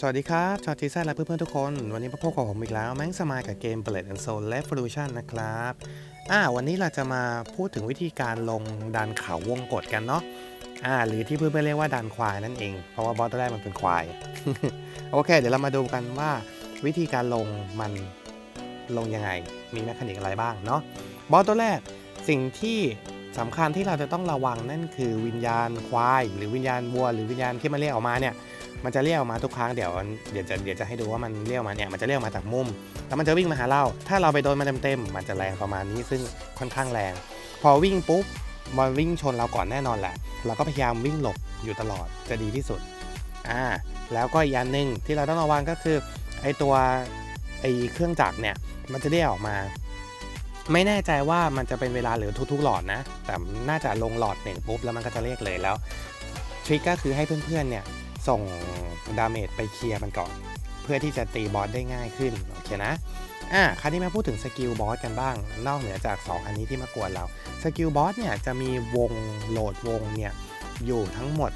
สวัสดีครับชาวจีซ่าและเพื่อนๆทุกคน วันนี้พบกับผมอีกแล้วแม้งสมายกับเกม Bullet and Soul Revolution นะครับอ่าวันนี้เราจะมาพูดถึงวิธีการลงดันเขาวงกดกันเนาะอ่าหรือที่เพื่อนๆเรียกว่าดันควายนั่นเอง เพราะว่าบอสตัวแรกมันเป็นควาย โอเค เดี๋ยวเรามาดูกันว่า วิธีการลงมันลงยังไง มีแมคานิกอะไรบ้างเนาะบอสตัวแรกสิ่งที่สำคัญที่เราจะต้องระวังนั่นคือวิญญาณควาย หรือวิญญาณวัว หรือวิญญาณที่มันเรียกออกมาเนี่ย มันจะเรียกออกมาทุกครั้งเดี๋ยวเดี๋ยวจะเดี๋ยวจะให้ดูว่ามันเรียกออกมาเนี่ยมันจะเรียกออกมาจากมุม แล้วมันจะวิ่งมาหาเรา ถ้าเราไปโดนมันเต็มๆมันจะแรงประมาณนี้ซึ่งค่อนข้างแรง พอวิ่งปุ๊บมันวิ่งชนเราก่อนแน่นอนแหละ เราก็พยายามวิ่งหลบอยู่ตลอดจะดีที่สุดอ่าแล้วก็อีกอันหนึ่งที่เราต้องระวังก็คือไอตัวไอเครื่องจักรเนี่ยมันจะเรียกออกมา ไม่แน่ใจว่ามันจะเป็นเวลาหรือทุกๆหลอดนะ แต่น่าจะลงหลอดหนึ่งปุ๊บแล้วมันก็จะเรียกเลยแล้วทริคก็คือให้เพื่อนๆเนี่ย ส่งดาเมจไปเคลียร์มันก่อน เพื่อที่จะตีบอสได้ง่ายขึ้น โอเคนะอะคราวนี้มาพูดถึงสกิลบอสกันบ้าง นอกเหนือจาก 2 อันนี้ที่มากวนเรา สกิลบอสเนี่ยจะมีวงโหลดวงเนี่ย อยู่ทั้งหมด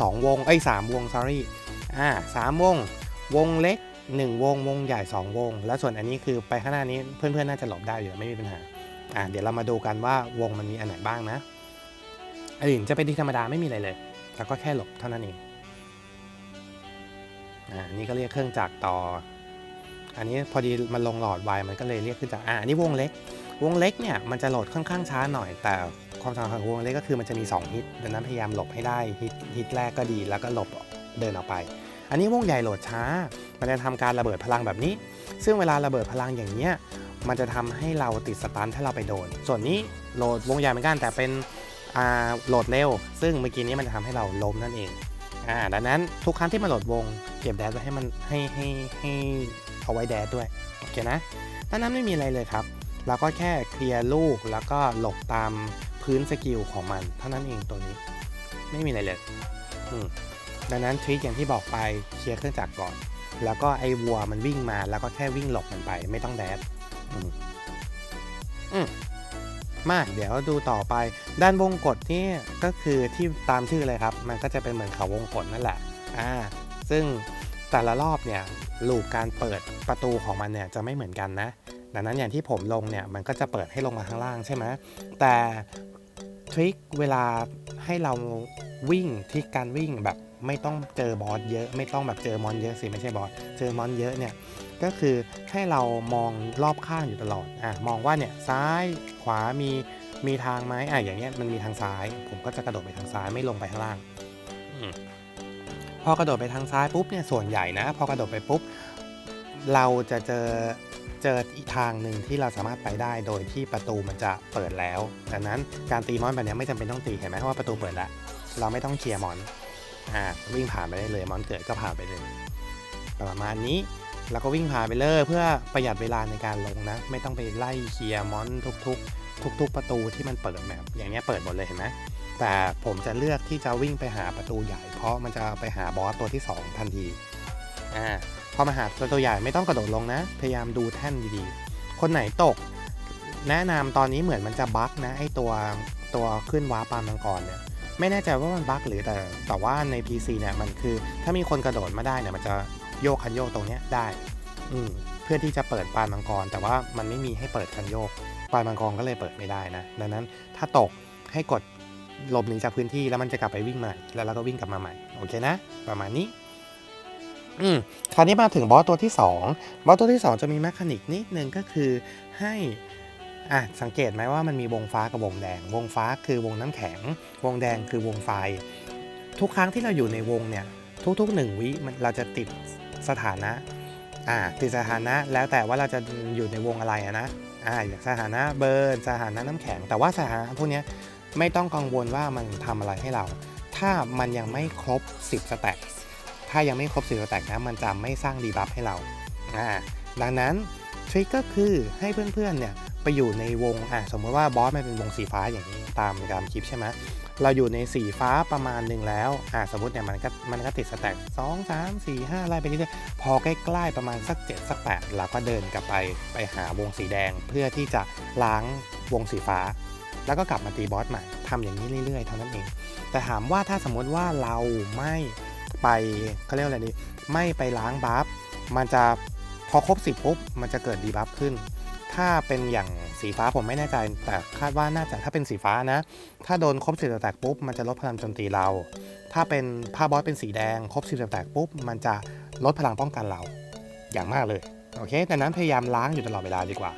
สองวงเอ้ยสามวง sorry อ่าสามวง วงเล็ก 1 วง วงใหญ่ 2 วง แล้วส่วนอันนี้คือไปข้างหน้านี้เพื่อนๆ น่าจะหลบได้อยู่ไม่มีปัญหา อ่าเดี๋ยวเรามาดูกันว่าวงมันมีอันไหนบ้างนะอันอื่นจะเป็นที่ธรรมดาไม่มีอะไรเลย แล้วก็แค่หลบเท่านั้นเอง อ่านี่ก็เรียกเครื่องจักรต่อ อันนี้พอดีมันลงหลอดไวมันก็เลยเรียกขึ้นจากอ่าอันนี้วงเล็ก วงเล็กเนี่ยมันจะโหลดค่อนข้างช้าหน่อย แต่ความสำคัญของวงเล็กก็คือมันจะมี 2 ฮิต ดังนั้นพยายามหลบให้ได้ฮิตฮิตแรกก็ดีแล้วก็หลบเดินออกไป อันนี้วงใหญ่โหลดช้า มันจะทำการระเบิดพลังแบบนี้ ซึ่งเวลาระเบิดพลังอย่างเนี้ยมันจะทำให้เราติดสตันถ้าเราไปโดน ส่วนนี้โหลดวงใหญ่เหมือนกันแต่เป็นอ่าโหลดเร็ว ซึ่งเมื่อกี้นี้มันจะทำให้เราล้มนั่นเอง อ่าดังนั้นทุกครั้งที่มาโหลดวง เก็บแดดไว้ให้มันให้ให้ให้เอาไว้แดดด้วยโอเคนะดังนั้นไม่มีอะไรเลยครับเราก็แค่เคลียร์ลูกแล้วก็หลบตามพื้นสกิลของมัน เท่านั้นเองตัวนี้ ไม่มีอะไรเลยดังนั้นทริคอย่างที่บอกไปเคลียร์เครื่องจักรก่อน แล้วก็ไอ้วัวมันวิ่งมา แล้วก็แค่วิ่งหลบมันไป ไม่ต้องแดดอืมอื มาเดี๋ยวดูต่อไป ด้านวงกดนี่ก็คือที่ตามชื่อเลยครับ มันก็จะเป็นเหมือนเขาวงกดนั่นแหละอ่าซึ่งแต่ละรอบเนี่ยลูปการเปิดประตูของมันเนี่ยจะไม่เหมือนกันนะ ดังนั้นอย่างที่ผมลงเนี่ยมันก็จะเปิดให้ลงมาข้างล่างใช่ไหมแต่ทริคเวลาให้เราวิ่งทริคการวิ่งแบบ ไม่ต้องเจอบอสเยอะ ไม่ต้องแบบเจอมอนเยอะสิไม่ใช่บอสเจอมอนเยอะเนี่ยก็คือให้เรามองรอบข้างอยู่ตลอดอะมองว่าเนี่ยซ้ายขวามีมีทางไหมอะอย่างเงี้ยมันมีทางซ้าย ผมก็จะกระโดดไปทางซ้ายไม่ลงไปข้างล่างอมพอกระโดดไปทางซ้ายปุ๊บเนี่ยส่วนใหญ่นะพอกระโดดไปปุ๊บเราจะเจอเจออีกทางหนึ่งที่เราสามารถไปได้โดยที่ประตูมันจะเปิดแล้ว ดังนั้นการตีมอนแบบเนี้ยไม่จำเป็นต้องตีเห็นไหมเพราะว่าประตูเปิดแล้ว เราไม่ต้องเคลียร์มอน อ่าวิ่งผ่านไปได้เลยมอนเกิดก็ผ่านไปเลย ประมาณนี้แล้วก็วิ่งผ่านไปเลย เพื่อประหยัดเวลาในการลงนะ ไม่ต้องไปไล่เคลียร์มอนทุกๆ ทุก ๆ ประตูที่มันเปิดแบบอย่างนี้เปิดหมดเลยเห็นไหมแต่ผมจะเลือกที่จะวิ่งไปหาประตูใหญ่ เพราะมันจะไปหาบอสตัวที่ 2 ทันทีอ่าพอมาหาประตูใหญ่ไม่ต้องกระโดดลงนะ พยายามดูแท่นดีๆ คนไหนตก แนะนำตอนนี้เหมือนมันจะบั๊กนะไอตัวตัวขึ้นว้าปปามังกรเนี่ย ไม่แน่ใจว่ามันบั๊กหรือแต่แต่ว่าใน PC เนี่ยมันคือ ถ้ามีคนกระโดดมาได้เนี่ยมันจะโยกคันโยกตรงเนี้ยได้ อืมเพื่อที่จะเปิดปานมังกร แต่ว่ามันไม่มีให้เปิดคันโยกปานมังกรก็เลยเปิดไม่ได้นะ ดังนั้นถ้าตกให้กดหลบหนีจากพื้นที่แล้วมันจะกลับไปวิ่งใหม่แล้วเราก็วิ่งกลับมาใหม่โอเคนะ ประมาณนี้อืมคราวนี้มาถึงบอสตัวที่ 2 บอสตัวที่ 2 จะมีแมคานิกนิดนึงก็คือให้ อะสังเกตไหมว่ามันมีวงฟ้ากับวงแดง วงฟ้าคือวงน้ำแข็ง วงแดงคือวงไฟ ทุกครั้งที่เราอยู่ในวงเนี่ย ทุกๆหนึ่งวิมันเราจะติดสถานะ อ่า ติดสถานะแล้วแต่ว่าเราจะอยู่ในวงอะไรนะ อ่า อย่างสถานะเบิร์น สถานะน้ำแข็ง แต่ว่าสถานะพวกนี้ไม่ต้องกังวลว่ามันทำอะไรให้เรา ถ้ามันยังไม่ครบ 10 สแต็กถ้ายังไม่ครบ 10 สแต็กนะ มันจะไม่สร้างดีบัฟให้เรา อ่า ดังนั้นทริคก็คือให้เพื่อนๆเนี่ย ไปอยู่ในวงอะสมมติว่าบอสมันเป็นวงสีฟ้าอย่างนี้ตามตามคลิปใช่ไหมเราอยู่ในสีฟ้าประมาณหนึ่งแล้วอ่าสมมติเนี่ยมันก็มันก็ติดสแต็กสองสามสี่ห้าไล่ไปเรื่อยๆพอใกล้ๆประมาณสัก7สัก8เราก็เดินกลับไปไปหาวงสีแดง เพื่อที่จะล้างวงสีฟ้า แล้วก็กลับมาตีบอสใหม่ทำอย่างนี้เรื่อยๆเท่านั้นเอง แต่ถามว่าถ้าสมมติว่าเราไม่ไปเขาเรียกอะไรดีไม่ไปล้างบัฟมันจะพอครบ10ปุ๊บมันจะเกิดดีบัฟขึ้น ถ้าเป็นอย่างสีฟ้าผมไม่แน่ใจ แต่คาดว่าน่าจะถ้าเป็นสีฟ้านะ ถ้าโดนครบ10สแตกปุ๊บ มันจะลดพลังโจมตีเรา ถ้าเป็นผ้าบอสเป็นสีแดง ครบ10สแตกปุ๊บ มันจะลดพลังป้องกันเรา อย่างมากเลย โอเคดังนั้นพยายามล้างอยู่ตลอดเวลาดีกว่า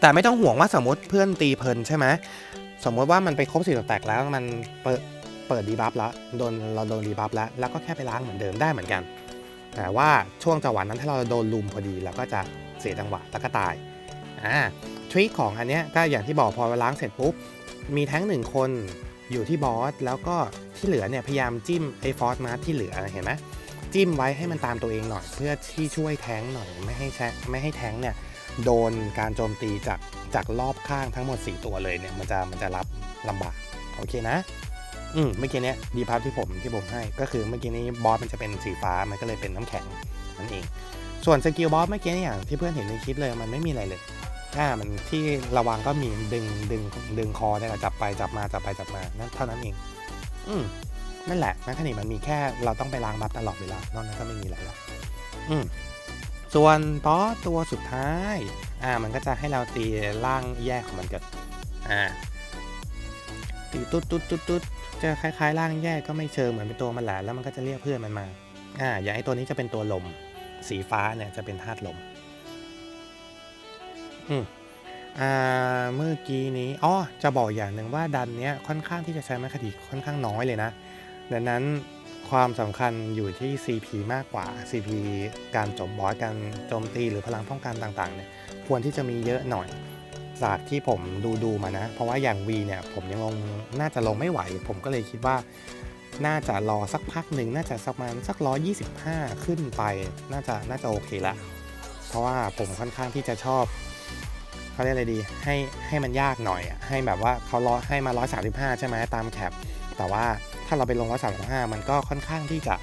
แต่ไม่ต้องห่วงว่าสมมติเพื่อนตีเพลินใช่ไหม สมมติว่ามันไปครบสี่สแตกแล้ว มันเปิดเปิดดีบัฟแล้ว โดนเราโดนดีบัฟแล้ว แล้วก็แค่ไปล้างเหมือนเดิมได้เหมือนกัน แต่ว่าช่วงจังหวะนั้นถ้าเราโดนลุมพอดีเราก็จะเสียจังหวะแล้วก็ตาย อ่าทริคของอันเนี้ยก็อย่างที่บอกพอล้างเสร็จปุ๊บ มีแท้งหนึ่งคนอยู่ที่บอส แล้วก็ที่เหลือเนี่ยพยายามจิ้มไอ้ฟอสมาที่เหลือเห็นไหมจิ้มไว้ให้มันตามตัวเองหน่อย เพื่อที่ช่วยแท้งหน่อยไม่ให้แชไม่ให้แท้งเนี่ยโดนการโจมตีจากจากรอบข้างทั้งหมด 4 ตัวเลยเนี่ยมันจะมันจะรับลำบากโอเคนะอืมเมื่อกี้เนี้ยดีพาร์ทที่ผมที่ผมให้ก็คือเมื่อกี้นี้บอสมันจะเป็นสีฟ้ามันก็เลยเป็นน้ำแข็งนั่นเอง ส่วนสกิลบอสเมื่อกี้อย่างที่เพื่อนเห็นในคลิปเลยมันไม่มีอะไรเลย อ่ามันที่ระวังก็มีดึงดึงดึงคอเนี่ยแหละจับไปจับมาจับไปจับมานั่นเท่านั้นเอง อืมนั่นแหละแมคานิกมันมีแค่เราต้องไปล้างบัฟตลอดเวลานอกนั้นก็ไม่มีอะไรแล้วอืมส่วนบอสตัวสุดท้ายอ่ามันก็จะให้เราตีร่างแยกของมันกิดอ่าตีตุ๊ดตุ๊ดตุ๊ดตุ๊ดจะคล้ายๆร่างแยกก็ไม่เชิงเหมือนเป็นตัวมันแหละแล้วมันก็จะเรียกเพื่อนมันมาอ่าอย่างไอตัวนี้จะเป็นตัวลม สีฟ้าเนี่ยจะเป็นธาตุลม อืมอ่าเมื่อกี้นี้อ๋อจะบอกอย่างหนึ่งว่าดันเนี้ยค่อนข้างที่จะใช้แมคคานิกค่อนข้างน้อยเลยนะ ดังนั้นความสำคัญอยู่ที่ CP มากกว่า CP การโจมบอสการโจมตีหรือพลังป้องกันต่างๆเนี่ยควรที่จะมีเยอะหน่อยจากที่ผมดูดูมานะ เพราะว่าอย่าง V เนี่ยผมยังลงน่าจะลงไม่ไหว ผมก็เลยคิดว่าน่าจะรอสักพักหนึ่งน่าจะสักประมาณสักร้อยี่สิบห้าขึ้นไป น่าจะน่าจะโอเคละ เพราะว่าผมค่อนข้างที่จะชอบ เขาเรียกอะไรดี ให้ให้มันยากหน่อยอะให้แบบว่าเขาร้อให้มา 135 ใช่ไหมตามแคป แต่ว่าถ้าเราไปลง 135 มันก็ค่อนข้างที่จะ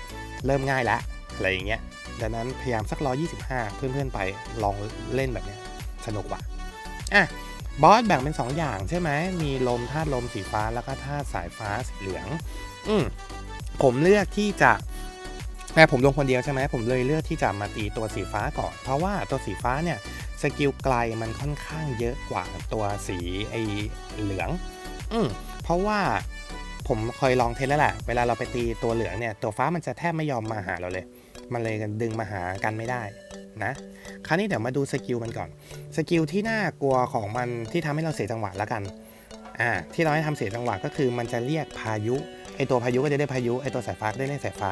เริ่มง่ายแล้วอะไรอย่างเงี้ยดังนั้นพยายามสัก 125 เพื่อนๆไปลองเล่นแบบเนี้ยสนุกว่ะอะบอสแบ่งเป็น 2 อย่างใช่ไหมมีลมธาตุลมสีฟ้าแล้วก็ธาตุสายฟ้าสีเหลือง อืมผมเลือกที่จะแม่ผมลงคนเดียวใช่ไหมผมเลยเลือกที่จะมาตีตัวสีฟ้าก่อน เพราะว่าตัวสีฟ้าเนี่ย สกิลไกลมันค่อนข้างเยอะกว่าตัวสีไอเหลือง อืมเพราะว่าผมเคยลองเทสแล้วแหละเวลาเราไปตีตัวเหลืองเนี่ย ตัวฟ้ามันจะแทบไม่ยอมมาหาเราเลย มันเลยดึงมาหากันไม่ได้นะ คราวนี้เดี๋ยวมาดูสกิลมันก่อน สกิลที่น่ากลัวของมันที่ทำให้เราเสียจังหวะแล้วกัน อ่า ที่เราให้ทำเสียจังหวะก็คือมันจะเรียกพายุ ไอตัวพายุก็จะได้พายุ ไอตัวสายฟ้าก็ได้เรียกสายฟ้า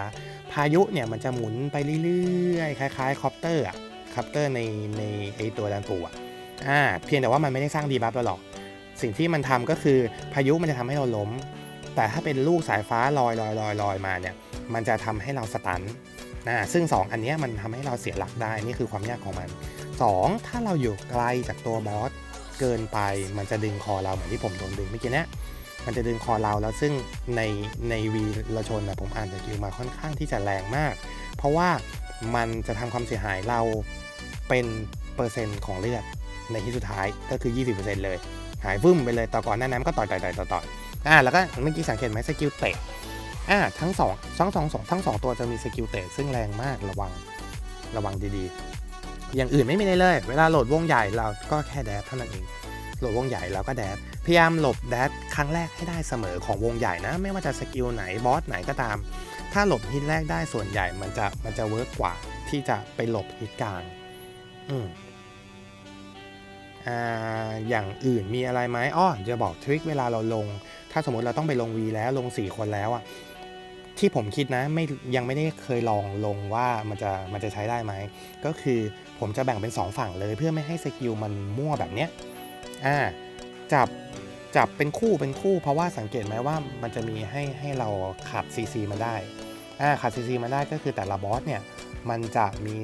พายุเนี่ยมันจะหมุนไปเรื่อยๆ คล้ายๆคอปเตอร์อะ คอปเตอร์ในในไอตัวดันปูอะอ่าเพียงแต่ว่ามันไม่ได้สร้างดีบัฟเราหรอก สิ่งที่มันทำก็คือพายุมันจะทำให้เราล้ม แต่ถ้าเป็นลูกสายฟ้าลอยลอยลอยลอยมาเนี่ย มันจะทำให้เราสตันอ่าซึ่ง 2 อันนี้มันทำให้เราเสียหลักได้นี่คือความยากของมัน 2 ถ้าเราอยู่ไกลจากตัวบอสเกินไป มันจะดึงคอเราเหมือนที่ผมโดนดึงเมื่อกี้นี้ยมันจะดึงคอเราแล้วซึ่งในในวีละชนนะผมอ่านสกิลมาค่อนข้างที่จะแรงมาก เพราะว่ามันจะทำความเสียหายเรา เป็นเปอร์เซ็นต์ของเลือดในที่สุดท้ายก็คือ 20%เลย หายวึ่มไปเลยต่อก่อนหน้านั้นก็ต่อยต่อยต่อยต่อยอ่าแล้วก็เมื่อกี้สังเกตไหมสกิลเตะอ่าทั้งสองทั้งสองสองทั้งสองตัวจะมีสกิลเตะซึ่งแรงมากระวังระวังดีๆ อย่างอื่นไม่มีเลยเลยเวลาโหลดวงใหญ่เราก็แค่แดดเท่านั้นเองโหลดวงใหญ่เราก็แดดพยายามหลบแดดครั้งแรกให้ได้เสมอของวงใหญ่นะ ไม่ว่าจะสกิลไหนบอสไหนก็ตาม ถ้าหลบฮิตแรกได้ส่วนใหญ่มันจะมันจะเวิร์กกว่าที่จะไปหลบฮิตกลาง อืมอ่าอย่างอื่นมีอะไรไหมอ้อจะบอกทริคเวลาเราลง ถ้าสมมติเราต้องไปลงวีแล้วลง 4 คนแล้วอะที่ผมคิดนะไม่ยังไม่ได้เคยลองลงว่ามันจะมันจะใช้ได้ไหม ก็คือผมจะแบ่งเป็น 2 ฝั่งเลย เพื่อไม่ให้สกิลมันมั่วแบบเนี้ยอ่าจับจับเป็นคู่เป็นคู่ เพราะว่าสังเกตไหมว่ามันจะมีให้ให้เราขัด CC มันได้อ่าขัด CC มันได้ก็คือแต่ละบอสเนี่ย มันจะมี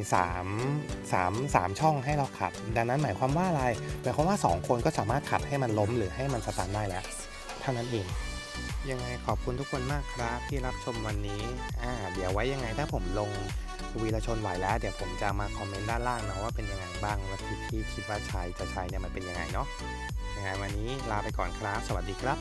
3 3 3ช่องให้เราขัด ดังนั้นหมายความว่าอะไร หมายความว่า 2 คนก็สามารถขัดให้มันล้มหรือให้มันสตันได้แล้ว เท่านั้นเอง ยังไงขอบคุณทุกคนมากครับที่รับชมวันนี้ อ่า เดี๋ยวไว้ยังไงถ้าผมลงวีรชนไหวแล้ว เดี๋ยวผมจะมาคอมเมนต์ด้านล่างนะว่าเป็นยังไงบ้างว่าที่ที่คิดว่าใช้จะใช้เนี่ยมันเป็นยังไงเนาะยังไงวันนี้ลาไปก่อนครับ สวัสดีครับ